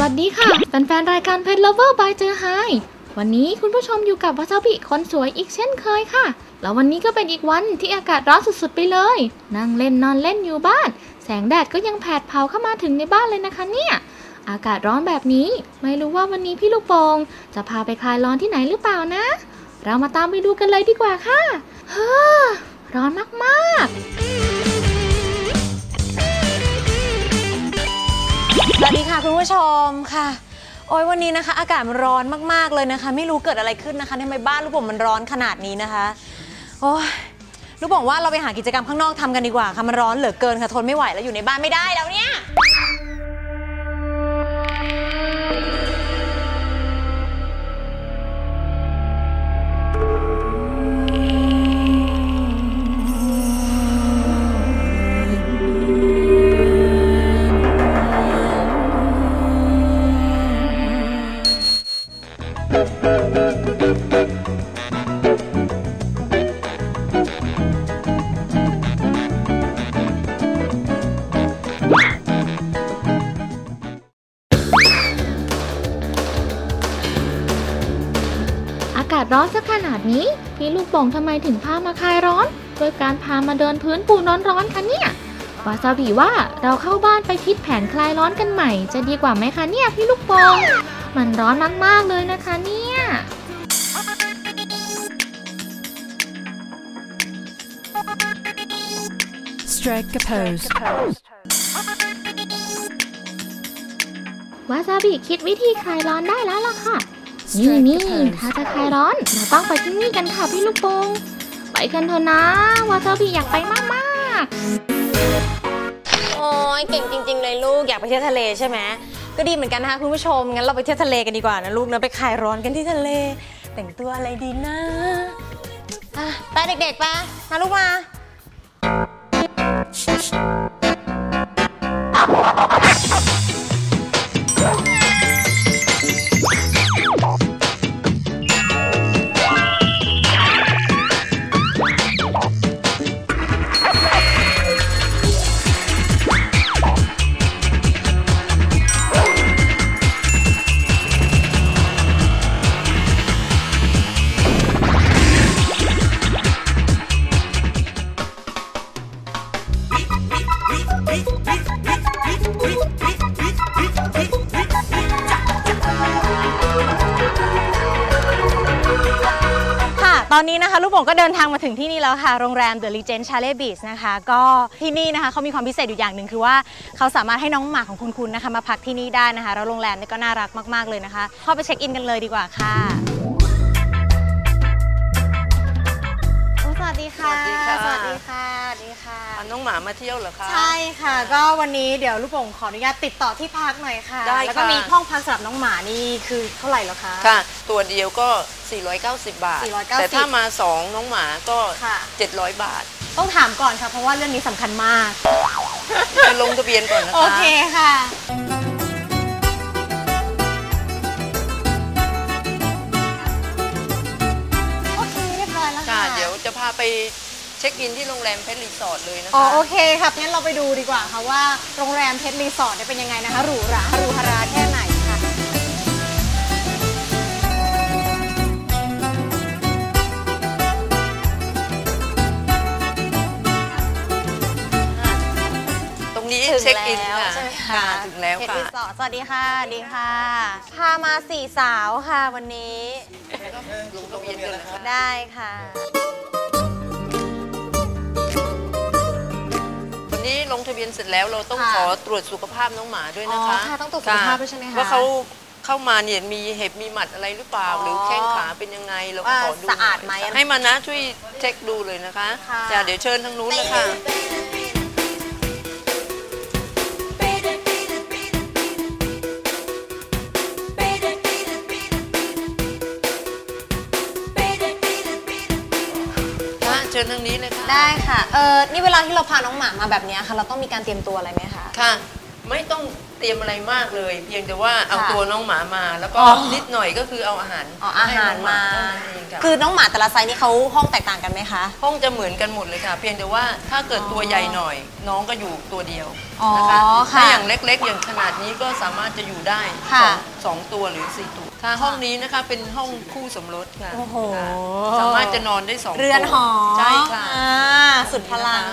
วัสดีค่ะ แฟนๆ รายการ Pet Lover by เจอไฮวันนี้คุณผู้ชมอยู่กับวาซาบิคนสวยอีกเช่นเคยค่ะ แล้ววันนี้ก็เป็นอีกวันที่อากาศร้อนสุดๆ ไปเลย นั่งเล่นนอนเล่นอยู่บ้าน แสงแดดก็ยังแผดเผาเข้ามาถึงในบ้านเลยนะคะเนี่ย อากาศร้อนแบบนี้ ไม่รู้ว่าวันนี้พี่ลูกโป่งจะพาไปคลายร้อนที่ไหนหรือเปล่านะ เรามาตามไปดูกันเลยดีกว่าค่ะเฮ้อร้อนมากๆ สวัสดีค่ะคุณผู้ชมค่ะ โอ้ยวันนี้นะคะ อากาศมันร้อนมากๆเลยนะคะ ไม่รู้เกิดอะไรขึ้นนะคะทำไมบ้านลูกผมมันร้อนขนาดนี้นะคะโอ้ยลูกบอกว่าเราไปหากิจกรรมข้างนอกทำกันดีกว่าค่ะมันร้อนเหลือเกินค่ะทนไม่ไหวแล้วอยู่ในบ้านไม่ได้แล้วเนี่ย อากาศร้อนสักขนาดนี้ พี่ลูกโป่งทำไมถึงพามาคลายร้อนโดยการพามาเดินพื้นปูนร้อนๆคะเนี่ยวาซาบิว่าเราเข้าบ้านไปคิดแผนคลายร้อนกันใหม่ จะดีกว่าไหมคะเนี่ยพี่ลูกโป่ง มันร้อนมาก ๆ เลยนะคะเนี่ย Strike a pose. วาซาบิคิดวิธีคลายร้อนได้แล้วล่ะค่ะ นี่นี่ถ้าจะคลายร้อน เราต้องไปที่นี่กันค่ะพี่ลูกโป่งไปกันเถอะนะ วาซาบิอยากไปมาก ๆ โอ้ยเก่งจริง ๆ เลยลูกอยากไปเที่ยวทะเลใช่ไหม ก็ดีเหมือนกันนะคะคุณผู้ชม งั้นเราไปเที่ยวทะเลกันดีกว่านะลูกนะไปคลายร้อนกันที่ทะเล แต่งตัวอะไรดีนะอะไปเด็กๆไปมาลูกมา ดินทางมาถึงที่นี่แล้วค่ะ โรงแรม The Regent Chalet Beach นะคะ ก็ที่นี่นะคะเขามีความพิเศษอยู่อย่างหนึ่งคือว่าเขาสามารถให้น้องหมาของคุณคุณนะคะ มาพักที่นี่ได้นะคะ แล้วโรงแรมนี่ก็น่ารักมาก ๆ เลยนะคะ เข้าไปเช็คอินกันเลยดีกว่าค่ะ โอ้สวัสดีค่ะ สวัสดีค่ะ สวัสดีค่ะ เอาน้องหมามาเที่ยวเหรอคะ ใช่ค่ะ ก็วันนี้เดี๋ยวลูกโป่งขออนุญาตติดต่อที่พักหน่อยค่ะ ได้ค่ะ แล้วก็มีห้องพักสำหรับน้องหมานี่คือเท่าไหร่แล้วคะ ค่ะ ตัวเดียวก็ 490 บาท 490แต่ถ้ามา 2 น้องหมาก็ ค่ะ 700 บาท ต้องถามก่อนค่ะ เพราะว่าเรื่องนี้สำคัญมาก จะลงทะเบียนก่อนนะคะ โอเคค่ะ ค่ะค่ะ เดี๋ยวจะพาไปเช็คอินที่โรงแรมเพชรรีสอร์ทเลยนะอ๋อคะโอเคครับงั้นเราไปดูดีกว่าค่ะว่าโรงแรมเพชรรีสอร์ทเนี่ยเป็นยังไงนะคะหรูหราหรูหราแค่ไหน รงนี้ถึงเช็คอินแล้วค่ะใช่ไหมค่ะคะถึงแล้วเพชรค่ะรีสอร์ทสวัสดีค่ะสวัสดีค่ะ พามาสี่สาวค่ะวันนี้ลงทะเบียนกันนะคะได้ค่ะ วันนี้ลงทะเบียนเสร็จแล้วเราต้องค่ะขอตรวจสุขภาพน้องหมาด้วยนะคะอ๋อค่ะต้องตรวจสุขภาพด้วยใช่ไหมคะว่าเขาเข้ามาเนี่ยมีเห็บมีหมัดอะไรหรือเปล่าอ๋อหรือแข้งขาเป็นยังไงเราก็ว่าขอดูสะอาดไหมให้มานะช่วยเช็คดูเลยนะคะค่ะจ้ะเดี๋ยวเชิญทางนู้นเลยค่ะค่ะ ทางนี้เลยค่ะได้ค่ะ เออนี่เวลาที่เราพาน้องหมามาแบบเนี้ยค่ะ เราต้องมีการเตรียมตัวอะไรไหมคะ ค่ะ ไม่ต้องเตรียมอะไรมากเลย เพียงแต่ว่าเอาค่ะตัวน้องหมามา แล้วก็อ๋อนิดหน่อยก็คือเอาอาหารอ๋ออาหารให้น้งมาเท่านั้นเองค่ะคือน้องหมาแต่ละไซส์นี่เขาห้องแตกต่างกันไหมคะ ห้องจะเหมือนกันหมดเลยค่ะ เพียงแต่ว่าถ้าเกิดตัวใหญ่หน่อย น้องก็อยู่ตัวเดียวอ๋อนะคะค่ะถ้าอย่างเล็กๆ อย่างขนาดนี้ก็สามารถจะอยู่ได้ค่ะสองสองตัวหรือสี่ตัว ค่ะห้องนี้นะคะเป็นห้องคู่สมรสค่ะโอ้โห ค่ะสามารถจะนอนได้สองเรือนหอใช่ค่ะอ่าสุดพลัง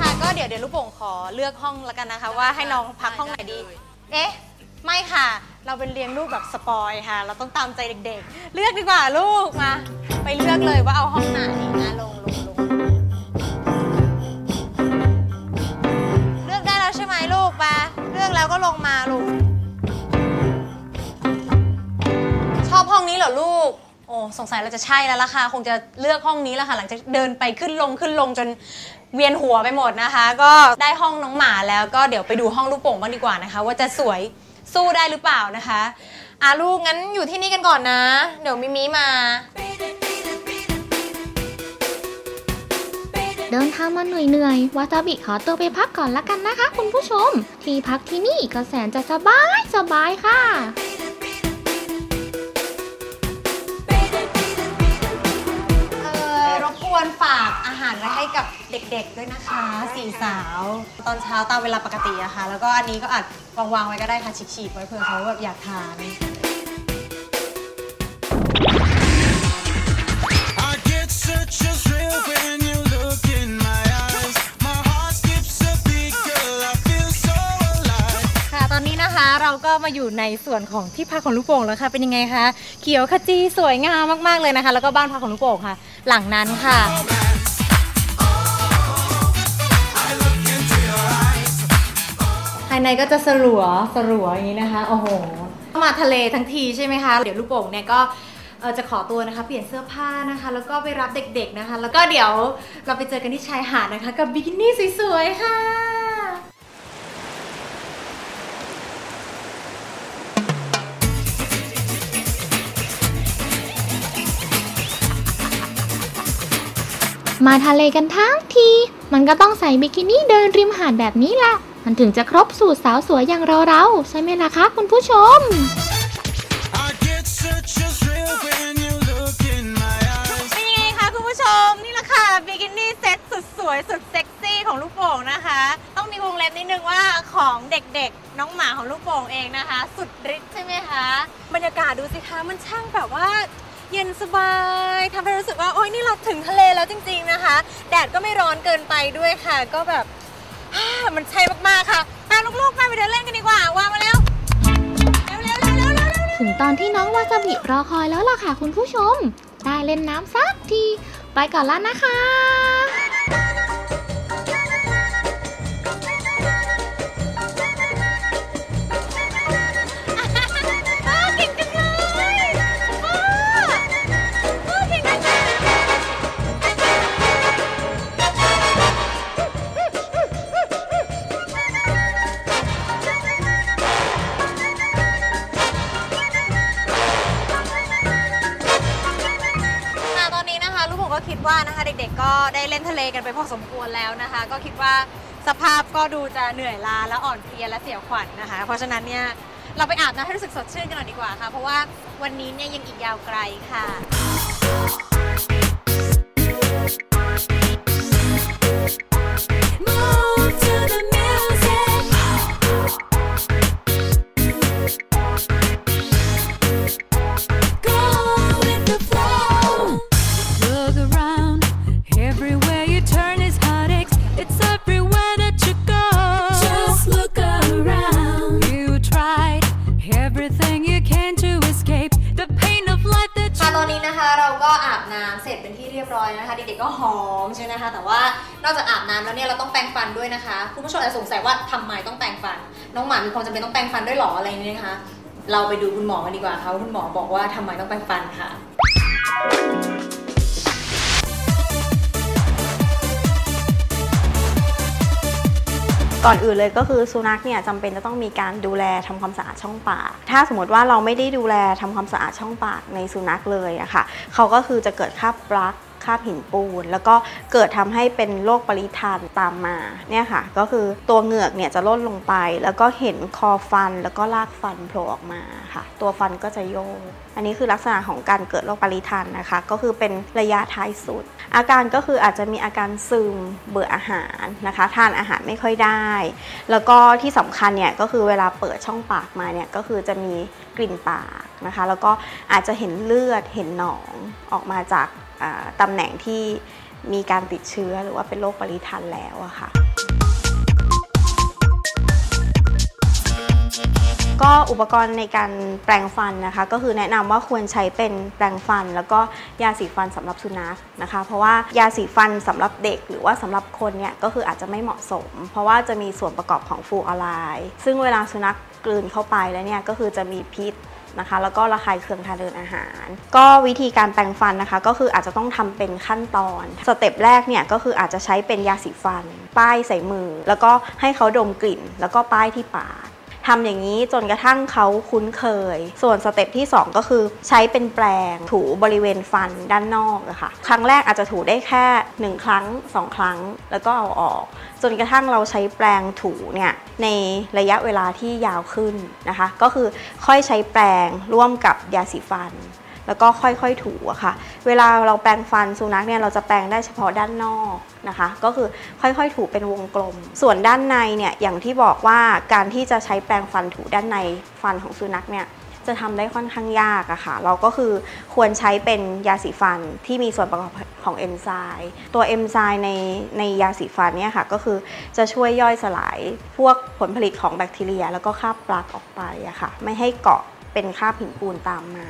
ค่ะก็เดี๋ยวเดี๋ยวลูกโป่งขอเลือกห้องแล้วกันนะคะ ว่าให้น้องพักห้องไหนดี เอ๊ะ ไม่ค่ะ เราเป็นเลี้ยงลูกแบบสปอยค่ะ เราต้องตามใจเด็กๆ เลือกดีกว่าลูกมา ไปเลือกเลยว่าเอาห้องไหนนะลง ก็ลงมาลูก ชอบห้องนี้เหรอลูก โอ้สงสัยเราจะใช่แล้วล่ะค่ะ คงจะเลือกห้องนี้แล้วค่ะ หลังจากเดินไปขึ้นลงขึ้นลงจนเวียนหัวไปหมดนะคะ ก็ได้ห้องน้องหมาแล้วก็เดี๋ยวไปดูห้องลูกโป่งบ้างดีกว่านะคะ ว่าจะสวยสู้ได้หรือเปล่านะคะอะลูกงั้นอยู่ที่นี่กันก่อนนะ เดี๋ยวมิมิมา เดินทางมาเหนื่อยๆวาซาบิขอตัวไปพักก่อนละกันนะคะ คุณผู้ชม ที่พักที่นี่ก็แสนจะสบายสบายค่ะเออรบวนฝากอาหารไว้ให้กับเด็กๆด้วยนะคะสี่สาว ตอนเช้าตามเวลาปกติอะค่ะ แล้วก็อันนี้ก็อาจวางๆไว้ก็ได้ค่ะฉีกๆไว้เผื่อเขาแบบอยากทาน เราก็มาอยู่ในส่วนของที่พักของลูกโป่งแล้วค่ะ เป็นยังไงคะเขียวขจีสวยงามมากๆเลยนะคะ แล้วก็บ้านพักของลูกโป่งค่ะ หลังนั้นค่ะภายในก็จะสลัวสลัวอย่างนี้นะคะโอ้โหมาทะเลทั้งทีใช่ไหมคะเดี๋ยวลูกโป่งเนี่ยก็จะขอตัวนะคะ เปลี่ยนเสื้อผ้านะคะ แล้วก็ไปรับเด็กๆนะคะ แล้วก็เดี๋ยวเราไปเจอกันที่ชายหาดนะคะ กับบิกินี่สวยๆค่ะ มาทะเลกันทั้งที มันก็ต้องใส่บิกินี่เดินริมหาดแบบนี้แหละ มันถึงจะครบสูตรสาวสวยอย่างเราๆใช่ไหมล่ะคะคุณผู้ชม I get such a thrill when you look in my eyes. เป็นยังไงคะคุณผู้ชมนี่แหละค่ะบิกินี่เซ็ตสุดสวยสุดเซ็กซี่ของลูกโป่งนะคะ ต้องมีวงเล็บนิดนึงว่าของเด็กๆ น้องหมาของลูกโป่งเองนะคะ สุดฤทธิ์ใช่ไหมคะ บรรยากาศดูสิคะมันช่างแบบว่า เย็นสบายทำให้รู้สึกว่าโอ้ยนี่เราถึงทะเลแล้วจริง ๆนะคะ แดดก็ไม่ร้อนเกินไปด้วยค่ะ ก็แบบมันใช่มากๆค่ะไปลูกๆมาไปเดินเล่นกันดีกว่า วางมาแล้วเร็วๆๆๆๆๆถึงตอนที่น้องวาซาบิรอคอยแล้วล่ะค่ะคุณผู้ชม ได้เล่นน้ำสักที ไปก่อนแล้วนะคะ ว่านะคะเด็กๆ ก็ได้เล่นทะเลกันไปพอสมควรแล้วนะคะ ก็คิดว่าสภาพก็ดูจะเหนื่อยล้าและอ่อนเพลียและเสียขวัญนะคะ เพราะฉะนั้นเนี่ยเราไปอาบน้ำให้รู้สึกสดชื่นกันหน่อยดีกว่าค่ะ เพราะว่าวันนี้เนี่ยยังอีกยาวไกลค่ะ ร้อยนะคะ เด็กๆก็หอมใช่ไหมคะ แต่ว่านอกจากอาบน้ำแล้วเนี่ยเราต้องแปรงฟันด้วยนะคะ คุณผู้ชมอาจจะสงสัยว่าทำไมต้องแปรงฟัน น้องหมามีความจำเป็นต้องแปรงฟันด้วยหรออะไรนี้นะคะ เราไปดูคุณหมอกันดีกว่าค่ะว่าคุณหมอบอกว่าทำไมต้องแปรงฟันค่ะก่อนอื่นเลยก็คือสุนัขเนี่ยจำเป็นจะต้องมีการดูแลทำความสะอาดช่องปาก ถ้าสมมติว่าเราไม่ได้ดูแลทำความสะอาดช่องปากในสุนัขเลยอะค่ะเขาก็คือจะเกิดคราบปลักคราบหินปูน แล้วก็เกิดทำให้เป็นโรคปริทันตามมาเนี่ยค่ะ ก็คือตัวเหงือกเนี่ยจะลดลงไป แล้วก็เห็นคอฟันแล้วก็รากฟันโผล่ออกมาค่ะ ตัวฟันก็จะโยก อันนี้คือลักษณะของการเกิดโรคปริทันนะคะ ก็คือเป็นระยะท้ายสุด อาการก็คืออาจจะมีอาการซึมเบื่ออาหารนะคะ ทานอาหารไม่ค่อยได้ แล้วก็ที่สำคัญเนี่ยก็คือเวลาเปิดช่องปากมาเนี่ยก็คือจะมีกลิ่นปากนะคะ แล้วก็อาจจะเห็นเลือดเห็นหนองออกมาจาก ตำแหน่งที่มีการติดเชื้อหรือว่าเป็นโรคปริทันแล้วอะค่ะ ก็อุปกรณ์ในการแปรงฟันนะคะ ก็คือแนะนำว่าควรใช้เป็นแปรงฟัน แล้วก็ยาสีฟันสำหรับสุนัขนะคะ เพราะว่ายาสีฟันสำหรับเด็กหรือว่าสำหรับคนเนี่ยก็คืออาจจะไม่เหมาะสม เพราะว่าจะมีส่วนประกอบของฟูออไรด์ซึ่งเวลาสุนัขกลืนเข้าไปแล้วเนี่ยก็คือจะมีพิษ นะคะ แล้วก็ระคายเคืองทางเดินอาหาร ก็วิธีการแปรงฟันนะคะ ก็คืออาจจะต้องทำเป็นขั้นตอน สเต็ปแรกเนี่ยก็คืออาจจะใช้เป็นยาสีฟัน ป้ายใส่มือ แล้วก็ให้เขาดมกลิ่น แล้วก็ป้ายที่ปาก ทำอย่างนี้จนกระทั่งเขาคุ้นเคย ส่วนสเต็ปที่ 2 ก็คือใช้เป็นแปรงถูบริเวณฟันด้านนอกอะค่ะครั้งแรกอาจจะถูได้แค่ 1 ครั้ง 2 ครั้ง แล้วก็เอาออก จนกระทั่งเราใช้แปรงถูเนี่ยในระยะเวลาที่ยาวขึ้นนะคะ ก็คือค่อยใช้แปรงร่วมกับยาสีฟัน แล้วก็ค่อยๆถูอะค่ะ เวลาเราแปรงฟันสุนัขเนี่ยเราจะแปรงได้เฉพาะด้านนอกนะคะ ก็คือค่อยๆถูเป็นวงกลม ส่วนด้านในเนี่ยอย่างที่บอกว่าการที่จะใช้แปรงฟันถูด้านในฟันของสุนัขเนี่ยจะทำได้ค่อนข้างยากอะค่ะ เราก็คือควรใช้เป็นยาสีฟันที่มีส่วนประกอบของเอนไซม์ตัวเอนไซม์ในในยาสีฟันเนี่ยค่ะ ก็คือจะช่วยย่อยสลายพวกผลผลิตของแบคทีเรีย แล้วก็คราบปลักออกไปอะค่ะ ไม่ให้เกาะเป็นคราบหินปูนตามมา